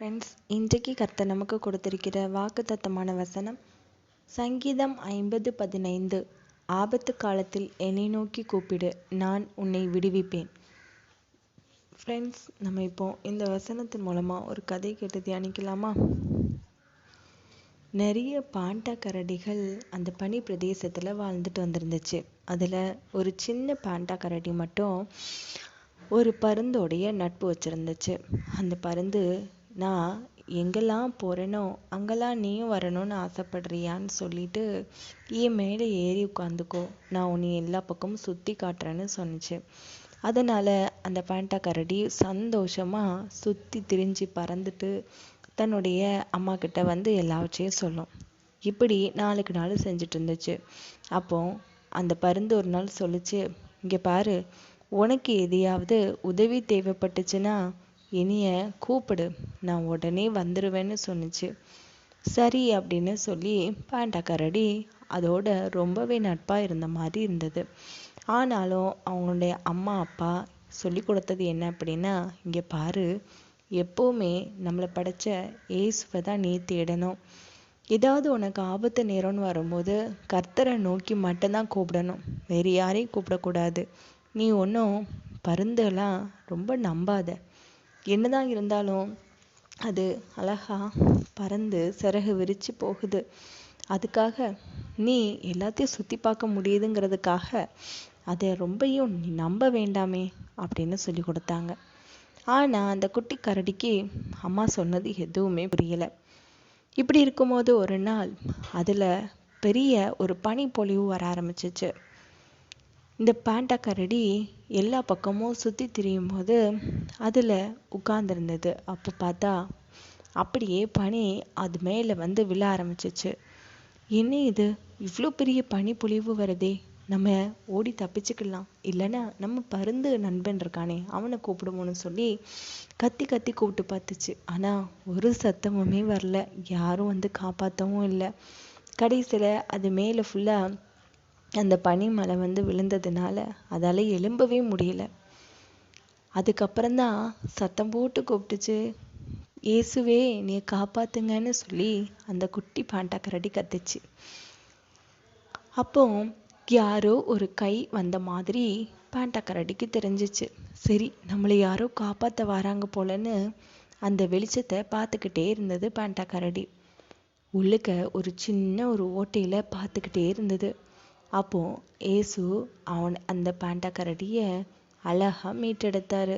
Friends இன்றைக்கு கர்த்தர் நமக்கு கொடுத்திருக்கிற வாக்குத்தத்தமான வசனம் சங்கீதம் ஐம்பது பதினைந்து. ஆபத்து காலத்தில் என்னை நோக்கி கூப்பிடு நான் உன்னை விடுவிப்பேன். ஃப்ரெண்ட்ஸ் நம்ம இப்போ இந்த வசனத்தின் மூலமாக ஒரு கதை கேட்டு தியானிக்கலாமா? நிறைய பாண்டா கரடிகள் அந்த பனி பிரதேசத்தில் வாழ்ந்துட்டு வந்திருந்துச்சு. அதில் ஒரு சின்ன பாண்டா கரடி மட்டும் ஒரு பருந்தோடைய நட்பு வச்சுருந்துச்சு. அந்த பருந்து நான் எங்கெல்லாம் போகிறேனோ அங்கெல்லாம் நீயும் வரணும்னு ஆசைப்படுறியான்னு சொல்லிட்டு என் மேலே ஏறி உட்காந்துக்கோ நான் உன்னை எல்லா பக்கமும் சுற்றி காட்டுறேன்னு சொன்னிச்சு. அதனால் அந்த பேண்டா கரடி சந்தோஷமாக சுற்றி திரிஞ்சு பறந்துட்டு தன்னுடைய அம்மா கிட்ட வந்து எல்லாவற்றையும் சொல்லும் இப்படி நாளுக்கு நாள் செஞ்சுட்டு இருந்துச்சு. அப்போ அந்த பருந்து ஒரு நாள் சொல்லுச்சு இங்கே பாரு உனக்கு எதையாவது உதவி தேவைப்பட்டுச்சுன்னா இனிய கூப்பிடு. நான் உடனே வந்துடுவேன்னு சொன்னிச்சு. சரி அப்படின்னு சொல்லி பாண்டா கரடி அதோட ரொம்பவே நட்பாக இருந்த மாதிரி இருந்தது. ஆனாலும் அவங்களுடைய அம்மா அப்பா சொல்லி கொடுத்தது என்ன அப்படின்னா இங்கே பாரு எப்போவுமே நம்மளை படைச்ச ஏசுவை தான் நீ தேடணும். ஏதாவது உனக்கு ஆபத்து நேரம்னு வரும்போது கர்த்தரை நோக்கி மட்டும்தான் கூப்பிடணும். வேறு யாரையும் கூப்பிடக்கூடாது. நீ ஒன்றும் பருந்தெல்லாம் ரொம்ப நம்பாத. என்னதான் இருந்தாலும் அது அழகா பறந்து சிறகு விரிச்சு போகுது. அதுக்காக நீ எல்லாத்தையும் சுற்றி பார்க்க முடியுதுங்கிறதுக்காக அதை ரொம்பையும் நீ நம்ப வேண்டாமே அப்படின்னு சொல்லி கொடுத்தாங்க. ஆனால் அந்த குட்டி கரடிக்கு அம்மா சொன்னது எதுவுமே புரியலை. இப்படி இருக்கும்போது ஒரு நாள் அதில் பெரிய ஒரு பனி பொழிவு வர ஆரம்பிச்சிச்சு. இந்த பேண்டா கரடி எல்லா பக்கமும் சுற்றி திரியும் போது அதில் உட்கார்ந்துருந்தது. அப்போ பார்த்தா அப்படியே பனி அது மேலே வந்து விழ ஆரம்பிச்சிச்சு. என்ன இது? இவ்வளோ பெரிய பனி பொழிவு வருதே. நம்ம ஓடி தப்பிச்சுக்கலாம். இல்லைன்னா நம்ம பருந்து நண்பன் இருக்கானே அவனை கூப்பிடுவோன்னு சொல்லி கத்தி கத்தி கூப்பிட்டு பார்த்துச்சு. ஆனால் ஒரு சத்தமுமே வரல. யாரும் வந்து காப்பாற்றவும் இல்லை. கடைசியில் அது மேலே ஃபுல்லாக அந்த பனிமலை வந்து விழுந்ததுனால அதால் எழும்பவே முடியல. அதுக்கப்புறம்தான் சத்தம் போட்டு கூப்பிட்டுச்சு இயேசுவே நீ காப்பாத்துங்கன்னு சொல்லி அந்த குட்டி பாண்டா கரடி கத்துச்சு. அப்போ யாரோ ஒரு கை வந்த மாதிரி பாண்டா கரடிக்கு தெரிஞ்சிச்சு. சரி நம்மளை யாரோ காப்பாற்ற வராங்க போலன்னு அந்த வெளிச்சத்தை பார்த்துக்கிட்டே இருந்தது பாண்டா கரடி. உள்ளுக்க ஒரு சின்ன ஒரு ஓட்டையில் பார்த்துக்கிட்டே இருந்தது. அப்போ ஏசு அவன் அந்த பாண்டா கரடியை அழகாக மீட்டெடுத்தாரு.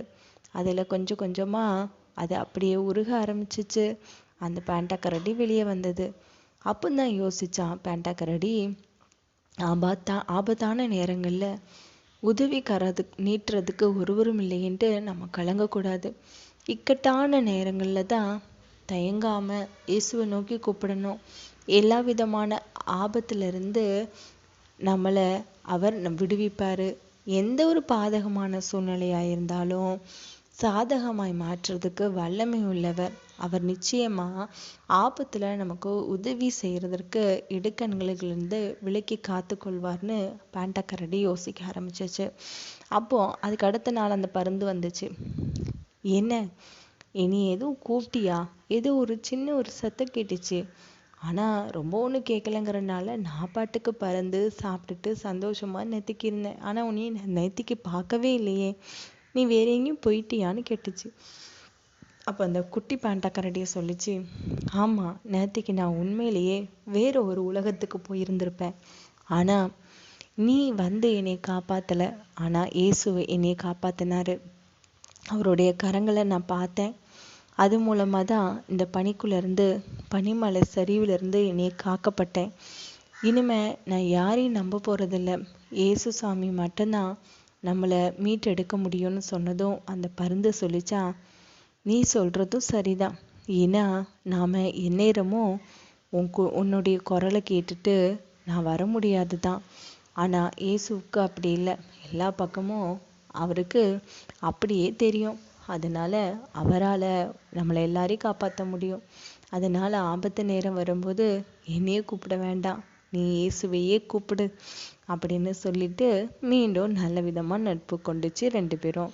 அதில் கொஞ்சம் கொஞ்சமாக அது அப்படியே உருக ஆரம்பிச்சிச்சு. அந்த பேண்டா கரடி வெளியே வந்தது. அப்போ தான் யோசிச்சான் பேண்டா கரடி ஆபத்தா ஆபத்தான நேரங்களில் உதவி கரது நீட்டுறதுக்கு ஒருவரும் இல்லைன்ட்டு நம்ம கலங்கக்கூடாது. இக்கட்டான நேரங்களில் தான் தயங்காமல் இயேசுவை நோக்கி கூப்பிடணும். எல்லா விதமான ஆபத்துலேருந்து நம்மளை அவர் விடுவிப்பார். எந்த ஒரு பாதகமான சூழ்நிலையாக இருந்தாலும் சாதகமாய் மாற்றுறதுக்கு வல்லமை உள்ளவர். அவர் நிச்சயமா ஆபத்துல நமக்கு உதவி செய்யறதற்கு இடுக்கண்களிலிருந்து விலக்கி காத்து கொள்வார்னு பேண்டக்கரடி யோசிக்க ஆரம்பிச்சிச்சு. அப்போ அதுக்கு அடுத்த நாள் அந்த பருந்து வந்துச்சு. என்ன? இனி எதுவும் கூப்பிட்டியா? ஏதோ ஒரு சின்ன ஒரு சத்தம் கேட்டுச்சு. ஆனால் ரொம்ப ஒன்றும் கேட்கலங்கிறனால நான் பாட்டுக்கு பறந்து சாப்பிட்டுட்டு சந்தோஷமா நெத்திக்கு இருந்தேன். உன்னை உன்னைய நெத்திக்கு பார்க்கவே இல்லையே. நீ வேற எங்கேயும் போயிட்டியான்னு கேட்டுச்சு. அப்போ அந்த குட்டி கரடியை சொல்லிச்சு ஆமாம் நேற்றுக்கு நான் உண்மையிலேயே வேற ஒரு உலகத்துக்கு போயிருந்திருப்பேன். ஆனால் நீ வந்து என்னை காப்பாற்றலை ஆனால் இயேசு என்னை காப்பாற்றினாரு அவருடைய கரங்களை நான் பார்த்தேன். அது மூலமாக தான் இந்த பனிக்குள்ளேருந்து பனிமலை சரிவிலிருந்து என்னை காக்கப்பட்டேன். இனிமே நான் யாரையும் நம்ப போகிறதில்ல இயேசு சாமி மட்டும்தான் நம்மளை மீட்டெடுக்க முடியும்னு சொன்னதும் அந்த பருந்து சொல்லிச்சா நீ சொல்கிறதும் சரிதான். ஏன்னா நாம் எந்நேரமும் உன் உன்னுடைய குரலை கேட்டுட்டு நான் வர முடியாது தான் ஆனால் இயேசுவுக்கு அப்படி இல்லை. எல்லா பக்கமும் அவருக்கு அப்படியே தெரியும். அதனால அவரால் நம்மளை எல்லாரையும் காப்பாற்ற முடியும். அதனால ஆபத்து நேரம் வரும்போது என்னையே கூப்பிட வேண்டாம். நீ இயேசுவையே கூப்பிடு அப்படின்னு சொல்லிட்டு மீண்டும் நல்ல விதமாக நட்பு கொண்டுச்சு ரெண்டு பேரும்.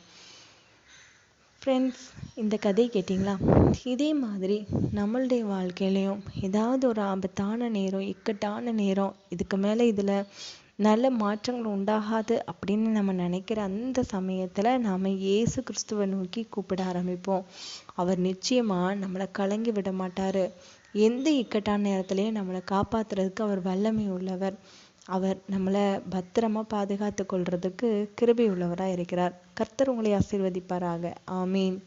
ஃப்ரெண்ட்ஸ் இந்த கதை கேட்டிங்களா? இதே மாதிரி நம்மளுடைய வாழ்க்கையிலையும் ஏதாவது ஒரு ஆபத்தான நேரம் இக்கட்டான நேரம் இதுக்கு மேலே இதில் நல்ல மாற்றங்கள் உண்டாகாது அப்படின்னு நம்ம நினைக்கிற அந்த சமயத்தில் நாம் இயேசு கிறிஸ்துவை நோக்கி கூப்பிட ஆரம்பிப்போம். அவர் நிச்சயமாக நம்மளை கலங்கி விட மாட்டார். எந்த இக்கட்டான நேரத்துலையும் நம்மளை காப்பாத்துறதுக்கு அவர் வல்லமை உள்ளவர். அவர் நம்மளை பத்திரமா பாதுகாத்து கொள்றதுக்கு கிருபை உள்ளவராக இருக்கிறார். கர்த்தர் உங்களை ஆசீர்வதிப்பாராக. ஆமீன்.